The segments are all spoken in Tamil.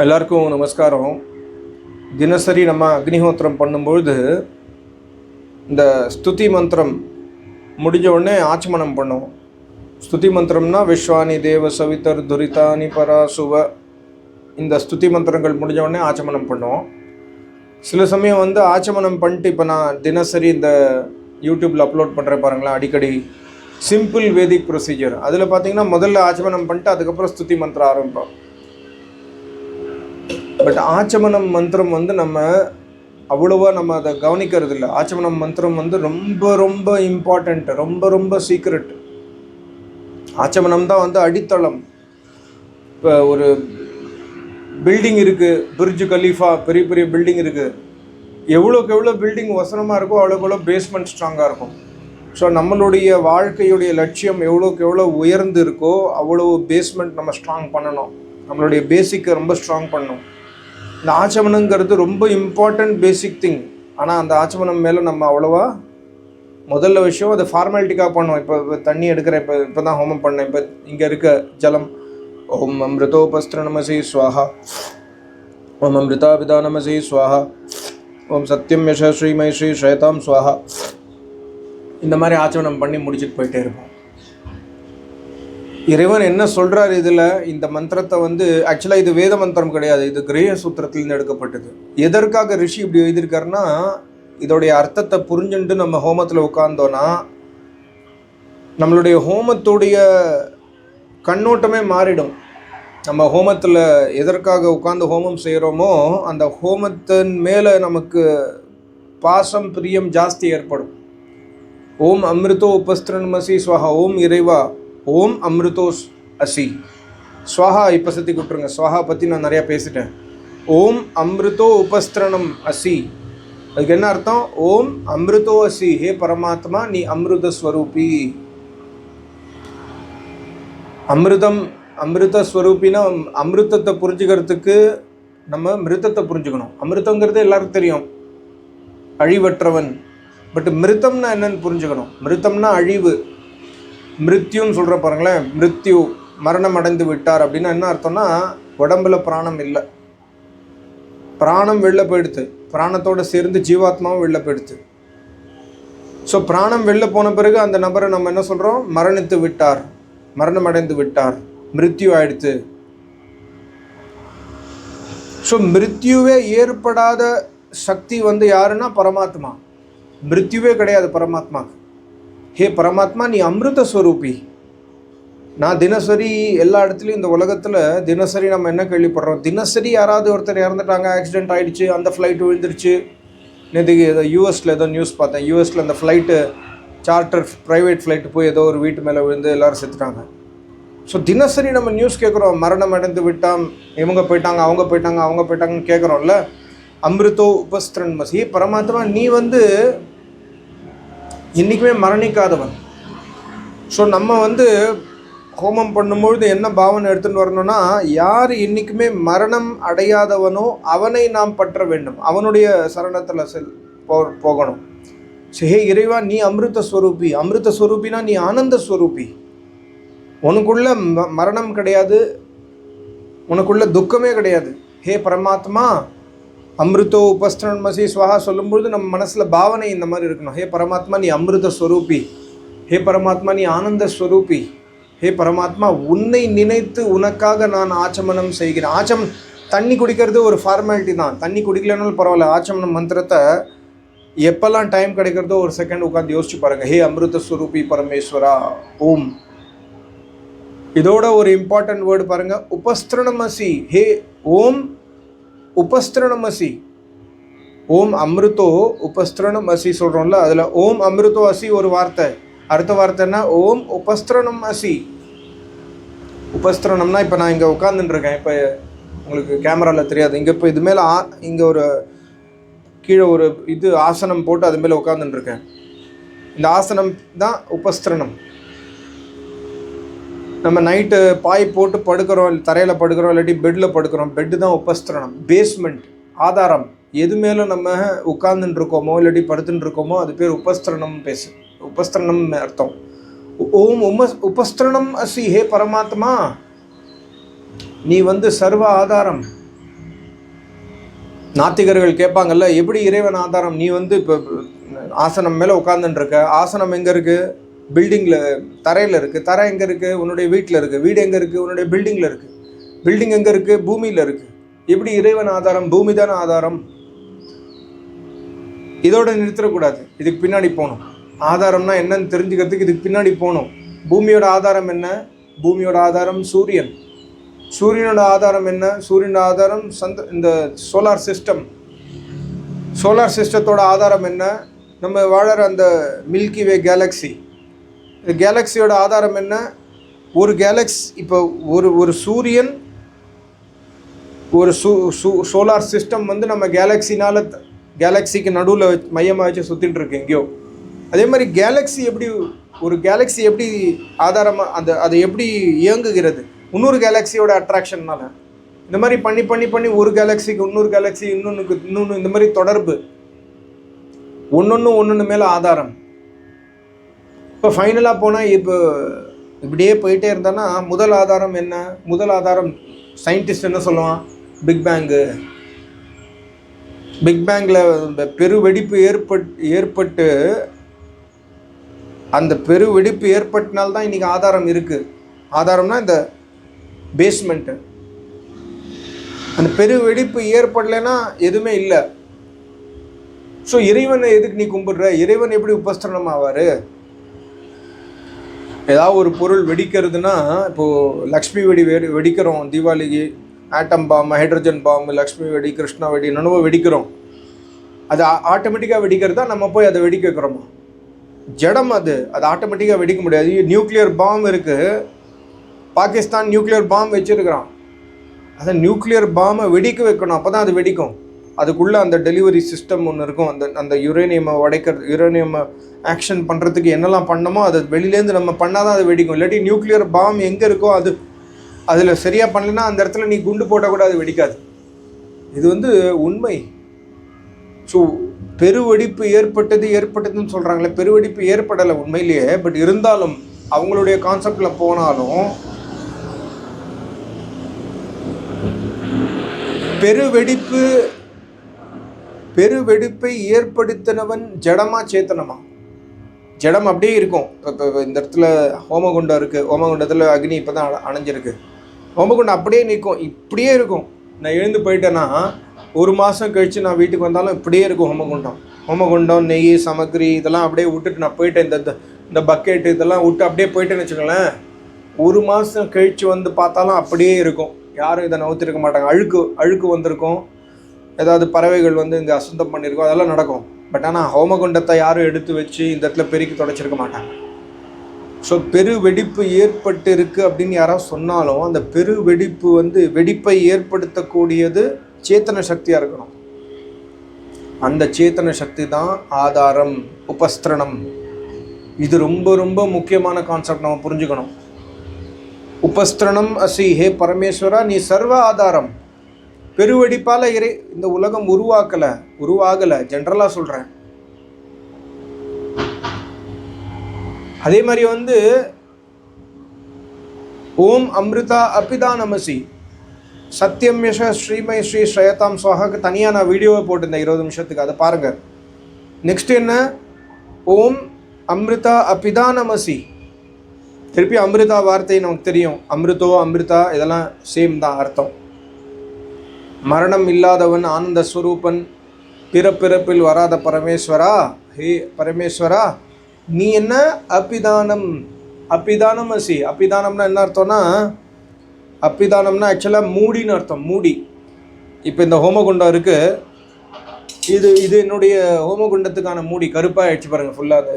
எல்லாருக்கும் நமஸ்காரம். தினசரி நம்ம அக்னிஹோத்திரம் பண்ணும்பொழுது இந்த ஸ்துதி மந்திரம் முடிஞ்ச உடனே ஆச்சமனம் பண்ணுவோம். ஸ்துதி மந்திரம்னா விஸ்வானி தேவ சவிதர் துரிதானி பராசுவ. இந்த ஸ்துதி மந்திரங்கள் முடிஞ்ச உடனே ஆச்சமனம் பண்ணுவோம். சில சமயம் வந்து ஆச்சமனம் பண்ணிட்டு இப்போ நான் தினசரி இந்த யூடியூப்பில் அப்லோட் பண்ணுறேன் பாருங்களேன் அடிக்கடி. சிம்பிள் வேதிக் ப்ரொசீஜர் அதில் பார்த்தீங்கன்னா முதல்ல ஆச்சமனம் பண்ணிட்டு அதுக்கப்புறம் ஸ்துதி மந்திரம் ஆரம்பிப்போம். பட் ஆச்சமனம் மந்திரம் வந்து நம்ம அவ்வளோவா நம்ம அதை கவனிக்கிறது இல்லை ஆச்சமனம் மந்திரம் வந்து ரொம்ப ரொம்ப இம்பார்ட்டண்ட் ரொம்ப ரொம்ப சீக்ரெட் ஆச்சமனம் தான் வந்து அடித்தளம். இப்போ ஒரு பில்டிங் இருக்குது பிரிட்ஜ் கலீஃபா பெரிய பெரிய பில்டிங் இருக்குது எவ்வளோக்கு எவ்வளோ பில்டிங் வசனமாக இருக்கோ அவ்வளோக்கு எவ்வளோ பேஸ்மெண்ட் ஸ்ட்ராங்காக இருக்கும். ஸோ நம்மளுடைய வாழ்க்கையுடைய லட்சியம் எவ்வளோக்கு எவ்வளோ உயர்ந்து இருக்கோ அவ்வளோ பேஸ்மெண்ட் நம்ம ஸ்ட்ராங் பண்ணணும். நம்மளுடைய பேசிக்கை ரொம்ப ஸ்ட்ராங் பண்ணணும். இந்த ஆச்சமனங்கிறது ரொம்ப இம்பார்ட்டண்ட் பேசிக் திங் ஆனால் அந்த ஆச்சமனம் மேலே நம்ம அவ்வளோவா முதல்ல விஷயம் அதை ஃபார்மாலிட்டிக்காக பண்ணுவோம். இப்போ இப்போ தண்ணி எடுக்கிறேன் இப்போ இப்போ தான் ஹோமம் பண்ணேன். இப்போ இங்கே இருக்க ஜலம். ஓம் அமிர்தோபஸ்திர நமசி சுவாஹா ஓம் அமிர்தாபிதா நமசி சுவாஹா ஓம் சத்யம் யச ஸ்ரீமை ஸ்ரீ ஸ்வேதாம் ஸ்வாஹா. இந்த மாதிரி ஆச்சமனம் பண்ணி முடிச்சுட்டு போயிட்டே இருப்போம். இறைவன் என்ன சொல்றார் இதில்? இந்த மந்திரத்தை வந்து ஆக்சுவலாக இது வேத மந்திரம் கிடையாது. இது கிரேய சூத்திரத்திலிருந்து எடுக்கப்பட்டது. எதற்காக ரிஷி இப்படி எழுதியிருக்காருன்னா இதோடைய அர்த்தத்தை புரிஞ்சுட்டு நம்ம ஹோமத்தில் உட்கார்ந்தோன்னா நம்மளுடைய ஹோமத்துடைய கண்ணோட்டமே மாறிடும். நம்ம ஹோமத்தில் எதற்காக உட்கார்ந்து ஹோமம் செய்கிறோமோ அந்த ஹோமத்தின் மேலே நமக்கு பாசம் பிரியம் ஜாஸ்தி ஏற்படும். ஓம் அமிர்தோ உபஸ்திரன்மசி ஸ்வஹா. ஓம் இறைவா. ஓம் அம்ருதோஸ் அசி. ஸ்வாஹா இப்போ சத்தி கூப்பிட்ருங்க ஸ்வஹா பற்றி நான் நிறையா பேசிட்டேன். ஓம் அம்ருதோ உபஸ்திரணம் அசி. அதுக்கு என்ன அர்த்தம்? ஓம் அம்ருதோ அசி. ஹே பரமாத்மா நீ அமிர்தஸ்வரூபி அமிர்தம் அமிர்தஸ்வரூபினா அமிர்தத்தை புரிஞ்சுக்கிறதுக்கு நம்ம மிருத்தத்தை புரிஞ்சுக்கணும். அமிர்தங்கிறது எல்லாருக்கும் தெரியும். அழிவற்றவன். பட் மிருத்தம்னா என்னன்னு புரிஞ்சுக்கணும். மிருத்தம்னா அழிவு. மிருத்யுன்னு சொல்கிற பாருங்களேன் மிருத்யு மரணம் அடைந்து விட்டார் அப்படின்னா என்ன அர்த்தம்னா உடம்புல பிராணம் இல்லை. பிராணம் வெளில போயிடுது. பிராணத்தோடு சேர்ந்து ஜீவாத்மாவும் வெளில போயிடுது. ஸோ பிராணம் வெளில போன பிறகு அந்த நபரை நம்ம என்ன சொல்கிறோம் மரணித்து விட்டார். மரணம் அடைந்து விட்டார். மிருத்யு ஆயிடுத்து ஸோ மிருத்யுவே ஏற்படாத சக்தி வந்து யாருன்னா பரமாத்மா. மிருத்யுவே கிடையாது பரமாத்மாவுக்கு ஹே பரமாத்மா நீ அமிர்த ஸ்வரூபி. நான் தினசரி எல்லா இடத்துலையும் இந்த உலகத்தில் தினசரி நம்ம என்ன கேள்விப்படுறோம்? தினசரி யாராவது ஒருத்தர் இறந்துட்டாங்க ஆக்சிடென்ட் ஆகிடுச்சு அந்த ஃப்ளைட் விழுந்துருச்சு. நேற்றுக்கு ஏதோ யூஎஸில் ஏதோ நியூஸ் பார்த்தேன். யூஎஸில் அந்த ஃப்ளைட்டு சார்ட்டர் ப்ரைவேட் ஃப்ளைட்டு போய் ஏதோ ஒரு வீட்டு மேலே விழுந்து எல்லோரும் செத்துட்டாங்க. ஸோ தினசரி நம்ம நியூஸ் கேட்குறோம் மரணம் அடைந்து விட்டாம் இவங்க போயிட்டாங்க அவங்க போயிட்டாங்க அவங்க போயிட்டாங்கன்னு கேட்குறோம்ல அமிர்தோ உபஸ்திரன் மசி பரமாத்மா நீ வந்து என்றைக்குமே மரணிக்காதவன். ஸோ நம்ம வந்து ஹோமம் பண்ணும்பொழுது என்ன பாவனை எடுத்துகிட்டு வரணும்னா யார் என்றைக்குமே மரணம் அடையாதவனோ அவனை நாம் பற்ற வேண்டும். அவனுடைய சரணத்தில் செல் போ போகணும். ஹே இறைவா நீ அமிர்த ஸ்வரூபி. அமிர்த ஸ்வரூபினா நீ ஆனந்த ஸ்வரூபி. உனக்குள்ள ம மரணம் கிடையாது. உனக்குள்ள துக்கமே கிடையாது. ஹே பரமாத்மா அமிர்தோ உபஸ்திரன் மசி ஸ்வஹா சொல்லும்பொழுது நம்ம மனசில் பாவனை இந்த மாதிரி இருக்கணும். ஹே பரமாத்மா நீ அமிர்த ஸ்வரூபி. ஹே பரமாத்மா நீ ஆனந்த ஸ்வரூபி. ஹே பரமாத்மா உன்னை நினைத்து உனக்காக நான் ஆச்சமனம் செய்கிறேன். ஆச்சம் தண்ணி குடிக்கிறது ஒரு ஃபார்மாலிட்டி தான். தண்ணி குடிக்கலனாலும் பரவாயில்ல ஆச்சமன மந்திரத்தை எப்போல்லாம் டைம் கிடைக்கிறதோ ஒரு செகண்ட் உட்காந்து யோசிச்சு பாருங்கள் ஹே அமிர்த ஸ்வரூபி பரமேஸ்வரா ஓம். இதோட ஒரு இம்பார்ட்டன்ட் வேர்டு பாருங்கள் உபஸ்திரணமசி ஹே ஓம். உபஸ்திரணமசி. ஓம் அமிர்தோ உபஸ்திரணம் அசி சொல்கிறோம்ல அதில் ஓம் அமிர்தோ அசி ஒரு வார்த்தை. அடுத்த வார்த்தைன்னா ஓம் உபஸ்திரணம் அசி உபஸ்திரணம்னா இப்போ நான் இங்கே உட்காந்துட்டுருக்கேன் இப்போ உங்களுக்கு கேமராவில் தெரியாது. இங்கே இப்போ இது மேலே ஆ இங்கே ஒரு கீழே ஒரு இது ஆசனம் போட்டு அது மேலே உட்காந்துட்டுருக்கேன் இந்த ஆசனம் தான் உபஸ்திரணம். நம்ம நைட்டு பாய் போட்டு படுக்கிறோம் தரையில் படுக்கிறோம் இல்லாட்டி பெட்டில் படுக்கிறோம் பெட்டு தான் உபஸ்திரணம் பேஸ்மெண்ட் ஆதாரம். எது மேலே நம்ம உட்கார்ந்துட்டு இருக்கோமோ இல்லாட்டி படுத்துட்டு இருக்கோமோ அது பேர் உபஸ்திரணம் பேசு. உபஸ்திரணம் அர்த்தம். ஓம் உம உபஸ்திரணம் அசி ஹே பரமாத்மா. நீ வந்து சர்வ ஆதாரம். நாத்திகர்கள் கேட்பாங்கல்ல எப்படி இறைவன் ஆதாரம்? நீ வந்து இப்போ ஆசனம் மேலே உட்காந்துருக்க ஆசனம் எங்கே இருக்குது பில்டிங்கில் தரையில் இருக்குது தரை எங்கே இருக்குது உன்னுடைய வீட்டில் இருக்குது வீடு எங்கே இருக்குது உன்னுடைய பில்டிங்கில் இருக்குது பில்டிங் எங்கே இருக்குது பூமியில் இருக்குது எப்படி இறைவன் ஆதாரம்? பூமி தானே ஆதாரம்? இதோட நிறுத்திடக்கூடாது இதுக்கு பின்னாடி போகணும். ஆதாரம்னா என்னன்னு தெரிஞ்சுக்கிறதுக்கு இதுக்கு பின்னாடி போகணும். பூமியோட ஆதாரம் என்ன? பூமியோட ஆதாரம் சூரியன். சூரியனோட ஆதாரம் என்ன? சூரியனோட ஆதாரம் சந்த இந்த சோலார் சிஸ்டம். சோலார் சிஸ்டத்தோட ஆதாரம் என்ன? நம்ம வாழற அந்த மில்கி வே கேலக்ஸி கேலக்ஸியோட ஆதாரம் என்ன? ஒரு கேலக்ஸ் இப்போ ஒரு ஒரு சூரியன் ஒரு சூ சூ சோலார் சிஸ்டம் வந்து நம்ம கேலக்ஸினால் கேலக்ஸிக்கு நடுவில் வச்சு மையமாக வச்சு சுற்றிட்டு இருக்கு எங்கேயோ. அதே மாதிரி கேலக்ஸி எப்படி ஒரு கேலக்ஸி எப்படி ஆதாரமாக அந்த அது எப்படி இயங்குகிறது? இன்னொரு கேலக்ஸியோட அட்ராக்ஷன்னால இந்த மாதிரி பண்ணி பண்ணி பண்ணி ஒரு கேலக்ஸிக்கு இன்னொரு கேலக்ஸி இன்னொன்றுக்கு இன்னொன்று இந்த மாதிரி தொடர்பு. ஒன்றொன்று ஒன்று மேலே ஆதாரம். இப்போ ஃபைனலாக போனால் இப்போ இப்படியே போயிட்டே இருந்தோன்னா முதல் ஆதாரம் என்ன? முதல் ஆதாரம் சயின்டிஸ்ட் என்ன சொல்லுவான்? பிக் பேங்கு பிக் பேங்கில் இந்த பெரு வெடிப்பு ஏற்பட் ஏற்பட்டு அந்த பெரு வெடிப்பு ஏற்பட்டனால்தான் இன்றைக்கி ஆதாரம் இருக்குது ஆதாரம்னா இந்த பேஸ்மெண்ட்டு அந்த பெரு வெடிப்பு ஏற்படலைன்னா எதுவுமே இல்லை. ஸோ இறைவனை எதுக்கு நீ கும்பிடுற? இறைவன் எப்படி உபஸ்திரணம் ஆவார் ஏதாவது ஒரு பொருள் வெடிக்கிறதுனா இப்போது லக்ஷ்மி வெடி வெடி வெடிக்கிறோம் தீபாவளிக்கு atom bomb hydrogen bomb Lakshmi வெடி கிருஷ்ணா வெடி என்னென்னவோ வெடிக்கிறோம். அது ஆட்டோமேட்டிக்காக வெடிக்கிறதா நம்ம போய் அதை வெடிக்க வைக்கிறோமா? ஜடம் அது. அது ஆட்டோமேட்டிக்காக வெடிக்க முடியாது. நியூக்ளியர் பாம் இருக்குது பாகிஸ்தான் நியூக்ளியர் பாம் வச்சுருக்கிறான். அதை நியூக்ளியர் பாம்பை வெடிக்க வைக்கணும். அப்போ தான் அது வெடிக்கும். அதுக்குள்ளே அந்த டெலிவரி சிஸ்டம் ஒன்று இருக்கும். அந்த அந்த யுரேனியமை உடைக்கிறது யுரேனியமை ஆக்ஷன் பண்ணுறதுக்கு என்னெல்லாம் பண்ணமோ அது வெளியிலேருந்து நம்ம பண்ணால் தான் அது வெடிக்கும். இல்லாட்டி நியூக்ளியர் பாம் எங்கே இருக்கோ அது அதில் சரியாக பண்ணலைன்னா அந்த இடத்துல நீ குண்டு போட்டால் கூட அது வெடிக்காது. இது வந்து உண்மை. ஸோ பெருவெடிப்பு ஏற்பட்டது ஏற்பட்டதுன்னு சொல்கிறாங்களே பெருவெடிப்பு ஏற்படலை உண்மையிலேயே பட் இருந்தாலும் அவங்களுடைய கான்செப்டில் போனாலும் பெருவெடிப்பு பெருவெடுப்பை ஏற்படுத்தினவன் ஜடமா சேத்தனமா? ஜடம் அப்படியே இருக்கும். இப்போ இந்த இடத்துல ஹோமகுண்டம் இருக்குது ஹோமகுண்டத்தில் அக்னி இப்போ தான் அணைஞ்சிருக்கு. ஹோமகுண்டம் அப்படியே நிற்கும். இப்படியே இருக்கும். நான் எழுந்து போயிட்டேன்னா ஒரு மாதம் கழித்து நான் வீட்டுக்கு வந்தாலும் இப்படியே இருக்கும் ஹோமகுண்டம். ஹோமகுண்டம் நெய் சமக்கிரி இதெல்லாம் அப்படியே விட்டுட்டு நான் போயிட்டேன். இந்த இந்த- இந்த பக்கெட்டு இதெல்லாம் விட்டு அப்படியே போயிட்டேன்னு வச்சுக்கோங்களேன். ஒரு மாதம் கழித்து வந்து பார்த்தாலும் அப்படியே இருக்கும். யாரும் இதை நவுத்திருக்க மாட்டாங்க. அழுக்கு அழுக்கு வந்திருக்கும். ஏதாவது பறவைகள் வந்து இங்கே அசுத்தம் பண்ணியிருக்கோம் அதெல்லாம் நடக்கும். பட் ஆனால் ஹோமகுண்டத்தை யாரும் எடுத்து வச்சு இந்த இடத்துல பெருக்கி தொடச்சிருக்க மாட்டாங்க. ஸோ பெரு வெடிப்பு ஏற்பட்டு இருக்கு அப்படின்னு யாராவது சொன்னாலும் அந்த பெரு வெடிப்பு வந்து வெடிப்பை ஏற்படுத்தக்கூடியது சேத்தன சக்தியாக இருக்கணும். அந்த சேத்தன சக்தி தான் ஆதாரம் உபஸ்திரணம். இது ரொம்ப ரொம்ப முக்கியமான கான்செப்ட் நம்ம புரிஞ்சுக்கணும். உபஸ்திரணம் அசி ஹே பரமேஸ்வரா நீ சர்வ ஆதாரம். பெருவெடிப்பால் இறை இந்த உலகம் உருவாக்கலை உருவாகலை ஜென்ரலாக சொல்கிறேன் அதே மாதிரி வந்து ஓம் அம்ரிதா அப்பிதா நமசி. சத்யம் யச ஸ்ரீமை ஸ்ரீ ஸ்ரயதாம் சுவாகாக்கு தனியாக நான் வீடியோவை போட்டிருந்தேன் இருபது நிமிஷத்துக்கு அதை பாருங்கள் நெக்ஸ்ட் என்ன? ஓம் அம்ரிதா அப்பிதா நமசி. திருப்பி அமிர்தா வார்த்தை நமக்கு தெரியும். அமிர்தோ அமிர்தா இதெல்லாம் சேம் தான் அர்த்தம். மரணம் இல்லாதவன் ஆனந்த ஸ்வரூபன் பிறப்பிறப்பில் வராத பரமேஸ்வரா? ஹே பரமேஸ்வரா நீ என்ன அப்பிதானம் அப்பிதானம் அசி. அபிதானம்னா என்ன அர்த்தம்னா அப்பிதானம்னா ஆக்சுவலாக மூடின்னு அர்த்தம் மூடி. இப்போ இந்த ஹோமகுண்டம் இருக்குது இது இது என்னுடைய ஹோமகுண்டத்துக்கான மூடி. கருப்பாக ஆயிடுச்சு பாருங்கள் ஃபுல்லாக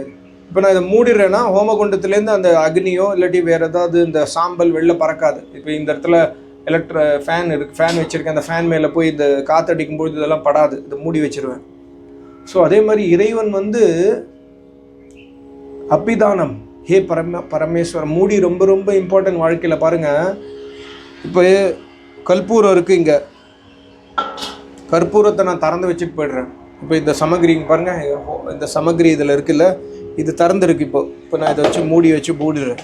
இப்போ நான் இதை மூடிடுறேன்னா ஹோமகுண்டத்துலேருந்து அந்த அக்னியோ இல்லாட்டி வேறு ஏதாவது இந்த சாம்பல் வெளில பறக்காது. இப்போ இந்த இடத்துல எலக்ட்ர ஃபேன் இருக்குது ஃபேன் வச்சுருக்கேன். அந்த ஃபேன் மேலே போய் இந்த காற்றடிக்கும் பொழுது இதெல்லாம் படாது. இதை மூடி வச்சிருவேன். ஸோ அதே மாதிரி இறைவன் வந்து அப்பிதானம் ஹே பரம பரமேஸ்வரம் மூடி ரொம்ப ரொம்ப இம்பார்ட்டன்ட் வாழ்க்கையில் பாருங்கள் இப்போ கற்பூரம் இருக்குது இங்கே கற்பூரத்தை நான் திறந்து வச்சுட்டு போயிடுறேன். இப்போ இந்த சமகிரி பாருங்கள் இந்த சமகிரி இதில் இருக்குல்ல. இது திறந்துருக்கு இப்போ. இப்போ நான் இதை வச்சு மூடி வச்சு மூடிடுறேன்.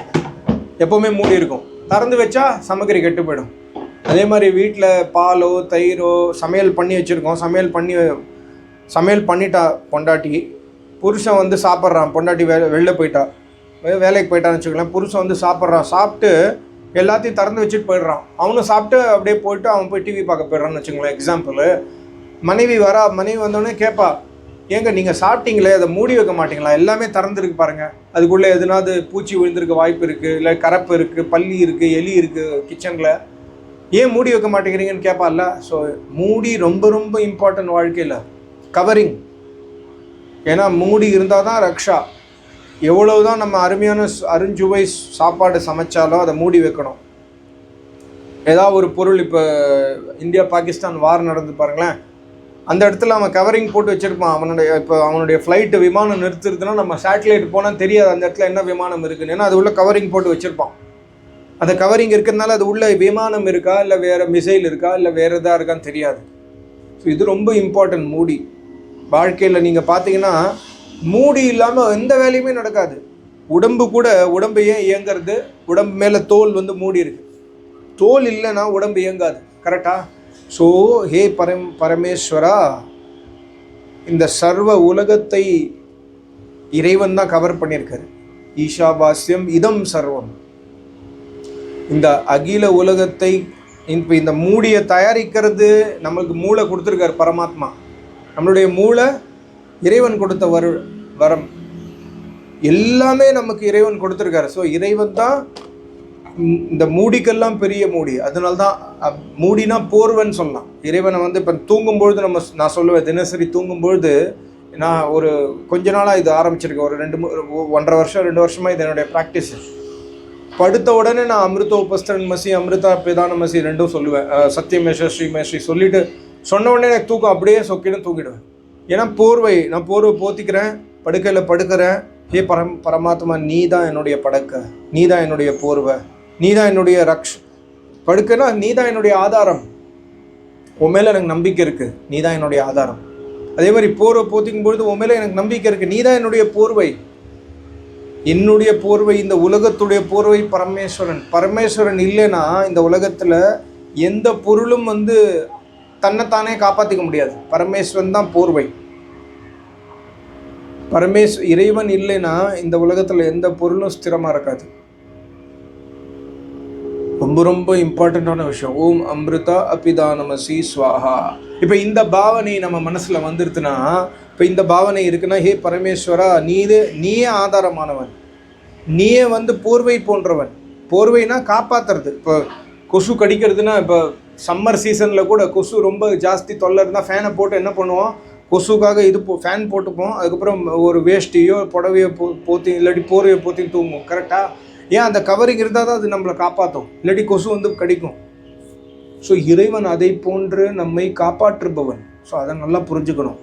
எப்போவுமே மூடி இருக்கும். திறந்து வச்சா சமகிரி கெட்டு போயிடும். அதே மாதிரி வீட்டில் பாலோ தயிரோ சமையல் பண்ணி வச்சுருக்கோம். சமையல் பண்ணி சமையல் பண்ணிட்டா பொண்டாட்டி. புருஷன் வந்து சாப்பிட்றான். பொண்டாட்டி வே வெளில போயிட்டா. வேலைக்கு போயிட்டான்னு வச்சுக்கலாம் புருஷன் வந்து சாப்பிட்றான். சாப்பிட்டு எல்லாத்தையும் திறந்து வச்சுட்டு போயிடுறான். அவனும் சாப்பிட்டு அப்படியே போயிட்டு அவன் போய் டிவி பார்க்க போயிடுறான்னு வச்சுங்களேன் எக்ஸாம்பிள் மனைவி வரா மனைவி வந்தோடனே கேட்பா ஏங்க நீங்கள் சாப்பிட்டீங்களே? அதை மூடி வைக்க மாட்டீங்களா? எல்லாமே திறந்துருக்கு பாருங்கள் அதுக்குள்ளே எதுனாவது பூச்சி விழுந்திருக்க வாய்ப்பு இருக்குது இல்லை கரப்பு இருக்குது பல்லி இருக்குது எலி இருக்குது கிச்சனில் ஏன் மூடி வைக்க மாட்டேங்கிறீங்கன்னு கேட்பார்ல ஸோ மூடி ரொம்ப ரொம்ப இம்பார்ட்டன்ட் வாழ்க்கையில். கவரிங் ஏன்னா மூடி இருந்தால் தான் ரக்ஷா. எவ்வளவு தான் நம்ம அருமையான அருஞ்சுவை சாப்பாடு சமைச்சாலும் அதை மூடி வைக்கணும். ஏதாவது ஒரு பொருள் இப்போ இந்தியா பாகிஸ்தான் வார் நடந்து பாருங்களேன். அந்த இடத்துல அவன் கவரிங் போட்டு வச்சுருப்பான். அவனுடைய இப்போ அவனுடைய ஃப்ளைட்டு விமானம் நிறுத்துறதுன்னா நம்ம சேட்டலைட் போனால் தெரியாது அந்த இடத்துல என்ன விமானம் இருக்குன்னு. ஏன்னா அது உள்ள கவரிங் போட்டு வச்சுருப்பான். அந்த கவரிங் இருக்கிறதுனால அது உள்ள விமானம் இருக்கா இல்லை வேற மிசைல் இருக்கா இல்லை வேறு எதாக இருக்கான்னு தெரியாது. ஸோ இது ரொம்ப இம்பார்ட்டன்ட் மூடி. வாழ்க்கையில் நீங்கள் பார்த்தீங்கன்னா மூடி இல்லாமல் எந்த வேலையுமே நடக்காது. உடம்பு கூட உடம்பு ஏன் இயங்குறது? உடம்பு மேலே தோல் வந்து மூடி இருக்கு. தோல் இல்லைன்னா உடம்பு இயங்காது. கரெக்டா ஸோ ஹே பரம் பரமேஸ்வரா இந்த சர்வ உலகத்தை இறைவன் தான் கவர் பண்ணியிருக்காரு. ஈஷாவாஸ்யம் இதம் சர்வம். இந்த அகில உலகத்தை இப்போ இந்த மூடியை தயாரிக்கிறது நம்மளுக்கு மூளை கொடுத்துருக்காரு பரமாத்மா. நம்மளுடைய மூளை இறைவன் கொடுத்த வரு வரம். எல்லாமே நமக்கு இறைவன் கொடுத்துருக்காரு. ஸோ இறைவன் தான் இந்த- மூடிக்கெல்லாம் பெரிய மூடி. அதனால தான் மூடினா போர்வன்னு சொல்லலாம். இறைவனை வந்து இப்போ தூங்கும்பொழுது நம்ம நான் சொல்லுவேன் தினசரி தூங்கும்பொழுது நான் ஒரு கொஞ்ச நாளாக இது ஆரம்பிச்சிருக்கேன். ஒரு ரெண்டு மூ- ஒன்றரை வருஷம் ரெண்டு வருஷமாக இது என்னுடைய ப்ராக்டிஸ் படுத்த உடனே நான் அமிர்த உபஸ்தரன் மசி அமிர்தா பிரதான மசி ரெண்டும் சொல்லுவேன். சத்தியமேஷ ஸ்ரீமேஷி சொல்லிட்டு சொன்ன உடனே எனக்கு தூக்கம் அப்படியே சொக்கிடும் தூங்கிடுவேன். ஏன்னா போர்வை நான் போர்வை போத்திக்கிறேன் படுக்கையில் படுக்கிறேன். ஹே பரம் பரமாத்மா நீ தான் என்னுடைய படக்க நீ தான் என்னுடைய போர்வை நீ தான் என்னுடைய ரக்ஷ். படுக்கைனா நீ தான் என்னுடைய ஆதாரம். உன் மேலே எனக்கு நம்பிக்கை இருக்குது நீ தான் என்னுடைய ஆதாரம். அதே மாதிரி போர்வை போத்திக்கும் பொழுது உன் மேலே எனக்கு நம்பிக்கை இருக்குது நீ தான் என்னுடைய போர்வை. என்னுடைய போர்வை இந்த உலகத்துடைய போர்வை பரமேஸ்வரன். பரமேஸ்வரன் இல்லைன்னா இந்த உலகத்தில் எந்த பொருளும் வந்து தன்னைத்தானே காப்பாற்றிக்க முடியாது. பரமேஸ்வரன் தான் போர்வை. பரமேஸ் இறைவன் இல்லைன்னா இந்த உலகத்தில் எந்த பொருளும் ஸ்திரமாக இருக்காது. ரொம்ப ரொம்ப இம்பார்ட்டண்ட்டான விஷயம். ஓம் அமிர்தா அபிதானமசி ஸ்வாஹா. இப்போ இந்த பாவனை நம்ம மனசில் வந்துருதுன்னா இப்போ இந்த பாவனை இருக்குன்னா ஹே பரமேஸ்வரா நீது நீயே ஆதாரமானவன். நீயே வந்து போர்வை போன்றவன். போர்வைனா காப்பாற்றுறது இப்போ கொசு கடிக்கிறதுனா இப்போ சம்மர் சீசனில் கூட கொசு ரொம்ப ஜாஸ்தி தொல்லை இருந்தால் ஃபேனை போட்டு என்ன பண்ணுவோம்? கொசுக்காக இது போ ஃபேன் போட்டுப்போம். அதுக்கப்புறம் ஒரு வேஷ்டியோ புடவையோ போ போத்தி இல்லாட்டி போர்வையோ போத்தி தூங்குவோம். கரெக்டாக ஏன் அந்த கவரிங் இருந்தால் தான் அது நம்மளை காப்பாற்றும் இல்லாட்டி கொசு வந்து கடிக்கும். ஸோ இறைவன் அதை போன்று நம்மை காப்பாற்றுபவன். ஸோ அதை நல்லா புரிஞ்சுக்கணும்.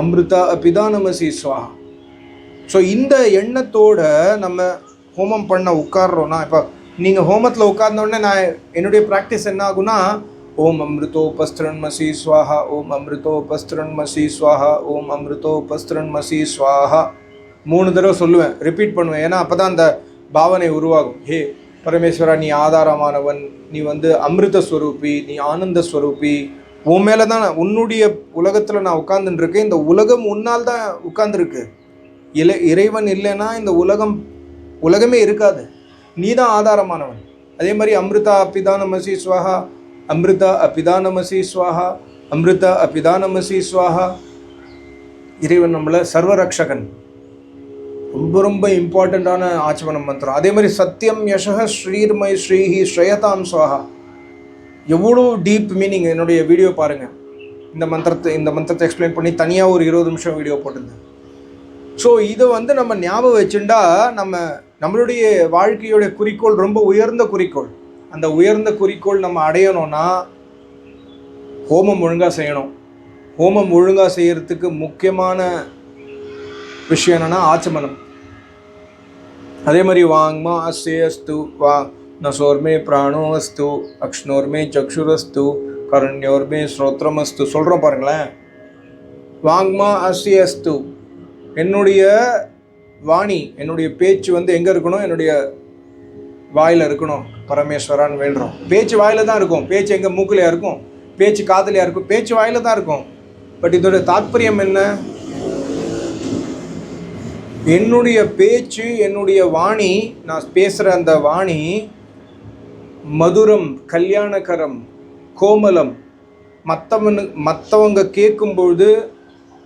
அமிர்தா அபிதானமசி ஸ்வாஹா. ஸோ இந்த எண்ணத்தோட நம்ம ஹோமம் பண்ண உட்கார்றோம்னா இப்போ நீங்கள் ஹோமத்தில் உட்கார்ந்த உடனே நான் என்னுடைய ப்ராக்டிஸ் என்ன ஆகுனா ஓம் அமிர்தோபஸ்திரன் மசி ஸ்வாஹா ஓம் அமிர்தோபஸ்திரன் மசி ஸ்வாஹா ஓம் அமிர்தோபஸ்திரன் மசி ஸ்வாஹா. மூணு தடவை சொல்லுவேன் ரிப்பீட் பண்ணுவேன். ஏன்னா அப்போ தான் அந்த பாவனை உருவாகும். ஹே பரமேஸ்வரா நீ ஆதாரமானவன் நீ வந்து அமிர்த ஸ்வரூபி நீ ஆனந்த ஸ்வரூபி உன் மேலே தான் உன்னுடைய உலகத்தில் நான் உட்காந்துட்டுருக்கேன் இந்த உலகம் உன்னால் தான் உட்காந்துருக்கு இலை இறைவன் இல்லைன்னா இந்த உலகம் உலகமே இருக்காது. நீ தான் ஆதாரமானவன். அதே மாதிரி அமிர்தா அபிதானமசி ஸ்வாஹா அமிர்தா அபிதானமசி ஸ்வாஹா அமிர்தா அபிதானமசி ஸ்வாஹா. இறைவன் நம்மளை சர்வரக்ஷகன். ரொம்ப ரொம்ப இம்பார்ட்டண்ட்டான ஆச்சமன மந்திரம். அதே மாதிரி சத்தியம் யசக ஸ்ரீர்மய் ஸ்ரீஹி ஸ்ரேயதாம் ஸ்வாஹா. எவ்வளோ டீப் மீனிங் என்னுடைய வீடியோ பாருங்கள் இந்த மந்திரத்தை இந்த மந்திரத்தை எக்ஸ்பிளைன் பண்ணி தனியாக ஒரு இருபது நிமிஷம் வீடியோ போட்டிருந்தேன். ஸோ இதை வந்து நம்ம ஞாபகம் வச்சுட்டா நம்ம நம்மளுடைய வாழ்க்கையோட குறிக்கோள் ரொம்ப உயர்ந்த குறிக்கோள். அந்த உயர்ந்த குறிக்கோள் நம்ம அடையணும்னா ஹோமம் ஒழுங்காக செய்யணும். ஹோமம் ஒழுங்காக செய்கிறதுக்கு முக்கியமான விஷயம் என்னென்னா ஆச்சமனம். அதே மாதிரி வாங்மா அஸ்தே அஸ்து வா. நசோர்மே பிராணோ அஸ்து அக்ஷ்ணோர்மே சக்ஷுரஸ்து கரண்யோர்மே ஸ்ரோத்ரமஸ்து சொல்கிறோம் பாருங்களேன். வாங்மா அஸ்தி அஸ்து என்னுடைய வாணி என்னுடைய பேச்சு வந்து எங்கே இருக்கணும்? என்னுடைய வாயில் இருக்கணும். பரமேஸ்வரான்னு வேண்டுறோம். பேச்சு வாயில் தான் இருக்கும். பேச்சு எங்கள் மூக்கிலையா இருக்கும்? பேச்சு காதலியாக இருக்கும்? பேச்சு வாயில் தான் இருக்கும். பட் இதோட தாற்பயம் என்ன? என்னுடைய பேச்சு என்னுடைய வாணி நான் பேசுகிற அந்த வாணி மதுரம் கல்யாணகரம் கோமலம் மற்றவனு மற்றவங்க கேட்கும்பொழுது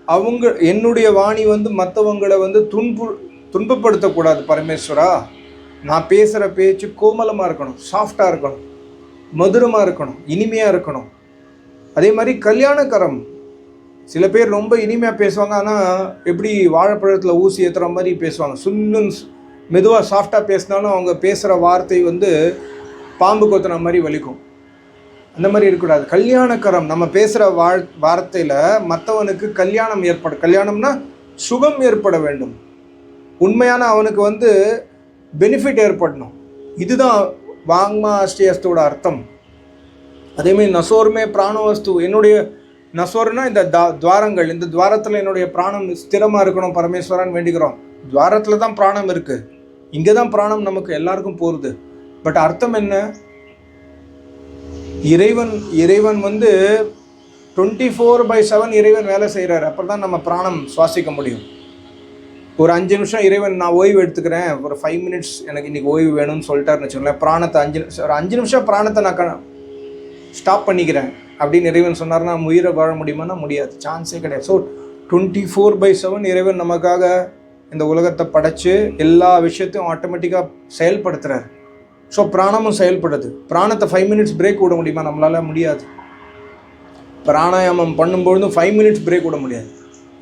அவங்க என்னுடைய வாணி வந்து மற்றவங்களை வந்து துன்பு துன்பப்படுத்தக்கூடாது பரமேஸ்வரா. நான் பேசுகிற பேச்சு கோமலமாக இருக்கணும் சாஃப்டாக இருக்கணும் மதுரமாக இருக்கணும் இனிமையாக இருக்கணும். அதே மாதிரி கல்யாணக்கரம் சில பேர் ரொம்ப இனிமையாக பேசுவாங்க ஆனால் எப்படி வாழைப்பழத்தில் ஊசி ஏற்றுற மாதிரி பேசுவாங்க. சுல்லுன்னு மெதுவாக சாஃப்டாக பேசினாலும் அவங்க பேசுகிற வார்த்தை வந்து பாம்பு கொத்துன மாதிரி வலிக்கும். அந்த மாதிரி இருக்கக்கூடாது. கல்யாணக்கரம் நம்ம பேசுகிற வாழ் வார்த்தையில் மற்றவனுக்கு கல்யாணம் ஏற்படும் கல்யாணம்னா சுகம் ஏற்பட வேண்டும். உண்மையான அவனுக்கு வந்து பெனிஃபிட் ஏற்படணும். இதுதான் வாங்மா அஷ்டியஸ்தோட அர்த்தம். அதேமாதிரி நசோருமே பிராணவஸ்து என்னுடைய நசோர்னா இந்த தா துவாரங்கள் இந்த துவாரத்தில் என்னுடைய பிராணம் ஸ்திரமாக இருக்கணும் பரமேஸ்வரன் வேண்டிக்கிறோம் துவாரத்தில் தான் பிராணம் இருக்குது இங்கே தான் பிராணம் நமக்கு எல்லாருக்கும் போகுது பட் அர்த்தம் என்ன? இறைவன் இறைவன் வந்து டுவெண்ட்டி ஃபோர் பை செவன் இறைவன் வேலை செய்கிறார் அப்போ தான் நம்ம பிராணம் சுவாசிக்க முடியும். ஒரு அஞ்சு நிமிஷம் இறைவன் நான் ஓய்வு எடுத்துக்கிறேன். ஒரு ஃபைவ் மினிட்ஸ் எனக்கு இன்றைக்கி ஓய்வு வேணும்னு சொல்லிட்டாருன்னு வச்சுக்கோங்களேன். பிராணத்தை அஞ்சு ஒரு அஞ்சு நிமிஷம் பிராணத்தை நான் ஸ்டாப் பண்ணிக்கிறேன். அப்படின்னு இறைவன் சொன்னார்னா உயிரை வாழ முடியுமானா முடியாது. சான்ஸே கிடையாது. So twenty four by seven இறைவன் நமக்காக இந்த உலகத்தை படைச்சு எல்லா விஷயத்தையும் ஆட்டோமேட்டிக்காக செயல்படுத்துகிறார் ஸோ பிராணமும் செயல்படுது. பிராணத்தை ஃபைவ் மினிட்ஸ் பிரேக் விட முடியுமா? நம்மளால் முடியாது. பிராணாயாமம் பண்ணும்பொழுதும் ஃபைவ் மினிட்ஸ் பிரேக் விட முடியாது.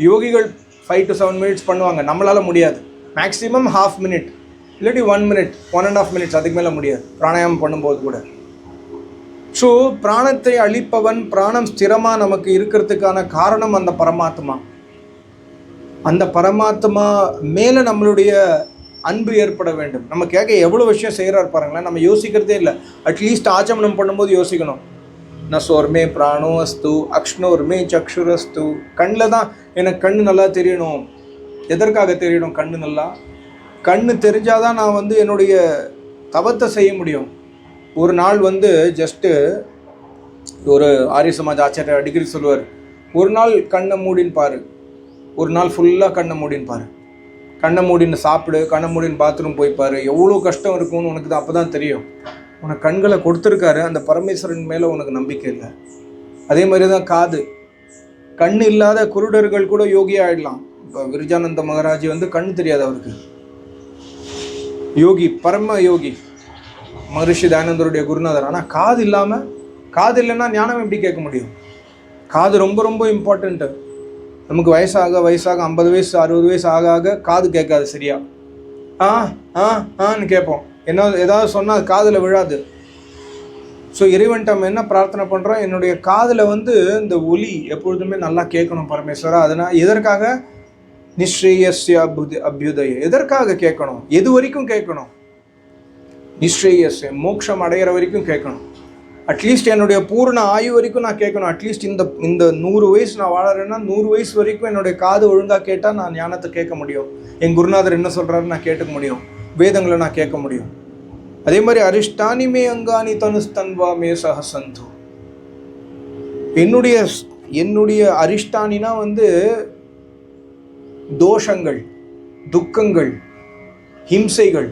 யோகிகள் ஃபைவ் டு செவன் மினிட்ஸ் பண்ணுவாங்க. நம்மளால் முடியாது. மேக்ஸிமம் ஹாஃப் மினிட் இல்லாட்டி one minute one and half minutes அதுக்கு மேலே முடியாது. பிராணாயாமம் பண்ணும்போது கூட. ஸோ பிராணத்தை அழிப்பவன் பிராணம் ஸ்திரமாக நமக்கு இருக்கிறதுக்கான காரணம் அந்த பரமாத்மா. அந்த பரமாத்மா மேலே நம்மளுடைய அன்பு ஏற்பட வேண்டும். நம்ம கேட்க எவ்வளோ விஷயம் செய்கிறார் பாருங்களேன். நம்ம யோசிக்கிறதே இல்லை. அட்லீஸ்ட் ஆச்சமனம் பண்ணும்போது யோசிக்கணும். நசோர்மே பிராணோ அஸ்து அக்ஷ்ணோர்மே சக்ஷுரஸ்து. கண்ணில் தான் எனக்கு கண்ணு நல்லா தெரியணும். எதற்காக தெரியணும் கண்ணு நல்லா? கண்ணு தெரிஞ்சாதான் நான் வந்து என்னுடைய தவத்தை செய்ய முடியும். ஒரு நாள் வந்து ஜஸ்ட்டு ஒரு ஆரிய சமாஜ் ஆச்சாரியர் அடிக்கடி சொல்லுவார். ஒரு நாள் கண்ணை மூடின்னு பாரு. ஒரு நாள் ஃபுல்லாக கண்ணை மூடின்னு பாரு. கண்ணை மூடின்னு சாப்பிடு கண்ணை மூடின்னு பாத்ரூம் போய் பாரு. எவ்வளோ கஷ்டம் இருக்கும்னு உனக்கு தான் அப்போ தான் தெரியும். உனக்கு கண்களை கொடுத்துருக்காரு. அந்த பரமேஸ்வரன் மேலே உனக்கு நம்பிக்கை இல்லை. அதே மாதிரி தான் காது. கண் இல்லாத குருடர்கள் கூட யோகி ஆயிடலாம். இப்போ விருஜானந்த மகாராஜ் வந்து கண் தெரியாது அவருக்கு. யோகி பரம யோகி. மகரிஷி தயானந்தருடைய குருநாதர். ஆனால் காது இல்லாமல் காது இல்லைன்னா ஞானம் எப்படி கேட்க முடியும்? காது ரொம்ப ரொம்ப இம்பார்ட்டண்ட்டு நமக்கு வயசாக வயசாக ஐம்பது வயசு அறுபது வயசு ஆக ஆக காது கேட்காது சரியா? ஆ ஆ ஆன்னு கேட்போம். என்ன ஏதாவது சொன்னால் காதில் விழாது. ஸோ இறைவன் நம்ம என்ன பிரார்த்தனை பண்ணுறோம் என்னுடைய காதில் வந்து இந்த ஒலி எப்பொழுதுமே நல்லா கேட்கணும் பரமேஸ்வரா. அதனால் எதற்காக? நிஸ்ரேயஸ்ய அபுதி அபியுதய. எதற்காக கேட்கணும்? எது வரைக்கும் கேட்கணும்? நிஸ்ரேயஸ்ய மோட்சம் அடைகிற வரைக்கும் கேட்கணும். அட்லீஸ்ட் என்னுடைய பூர்ண ஆயு வரைக்கும் நான் கேட்கணும். அட்லீஸ்ட் இந்த இந்த நூறு வயசு நான் வாழறேன்னா நூறு வயசு வரைக்கும் என்னுடைய காது ஒழுங்காக கேட்டால் நான் ஞானத்தை கேட்க முடியும். என் குருநாதர் என்ன சொல்கிறாரு நான் கேட்க முடியும். வேதங்களை நான் கேட்க முடியும். அதே மாதிரி அரிஷ்டானி மே அங்கானி தனுஸ்தன்வா மே சஹசந்து. என்னுடைய என்னுடைய அரிஷ்டானினா வந்து தோஷங்கள் துக்கங்கள் ஹிம்சைகள்.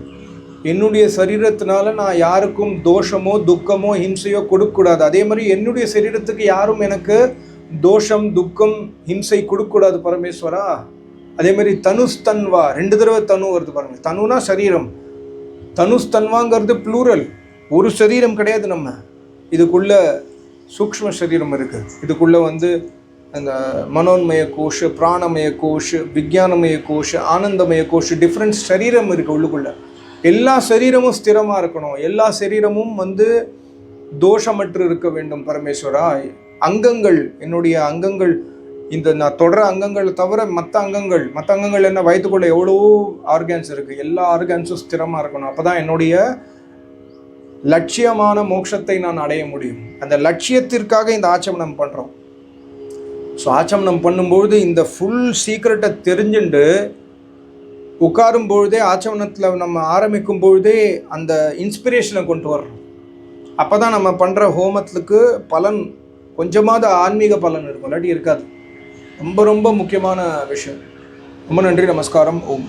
என்னுடைய சரீரத்தினால நான் யாருக்கும் தோஷமோ துக்கமோ ஹிம்சையோ கொடுக்கக்கூடாது. அதே மாதிரி என்னுடைய சரீரத்துக்கு யாரும் எனக்கு தோஷம் துக்கம் ஹிம்சை கொடுக்கக்கூடாது பரமேஸ்வரா. அதே மாதிரி தனுஸ்தன்வா ரெண்டு தடவை தனு வருது பாருங்க. தனுனா சரீரம். தனுஸ்தன்வாங்கிறது ப்ளூரல் ஒரு சரீரம் கிடையாது நம்ம. இதுக்குள்ள சூக்ஷ்ம சரீரம் இருக்குது இதுக்குள்ளே வந்து அந்த மனோன்மய கோஷு பிராணமய கோஷு விஜயானமய கோஷு ஆனந்தமய கோஷ் டிஃப்ரெண்ட் சரீரம் இருக்குது உள்ளுக்குள்ளே. எல்லா சரீரமும் ஸ்திரமாக இருக்கணும். எல்லா சரீரமும் வந்து தோஷமற்று இருக்க வேண்டும் பரமேஸ்வரா. அங்கங்கள் என்னுடைய அங்கங்கள் இந்த நான் தொடர அங்கங்கள் தவிர மற்ற அங்கங்கள் மற்ற அங்கங்கள் என்ன வயிற்றுக்குள்ள எவ்வளவோ ஆர்கான்ஸ் இருக்குது எல்லா ஆர்கான்ஸும் ஸ்திரமாக இருக்கணும். அப்போ தான் என்னுடைய லட்சியமான மோட்சத்தை நான் அடைய முடியும். அந்த லட்சியத்திற்காக இந்த ஆச்சமனம் பண்ணுறோம் ஸோ ஆச்சமனம் பண்ணும்பொழுது இந்த ஃபுல் சீக்ரெட்டை தெரிஞ்சுண்டு உட்காரும் பொழுதே ஆச்சவனத்தில் நம்ம ஆரம்பிக்கும் பொழுதே அந்த இன்ஸ்பிரேஷனை கொண்டு வர்றோம். அப்போ தான் நம்ம பண்ணுற ஹோமத்துக்கு பலன் கொஞ்சமாவது ஆன்மீக பலன் இருக்கும். இல்லாட்டி இருக்காது. ரொம்ப ரொம்ப முக்கியமான விஷயம். ரொம்ப நன்றி நமஸ்காரம். ஓம்.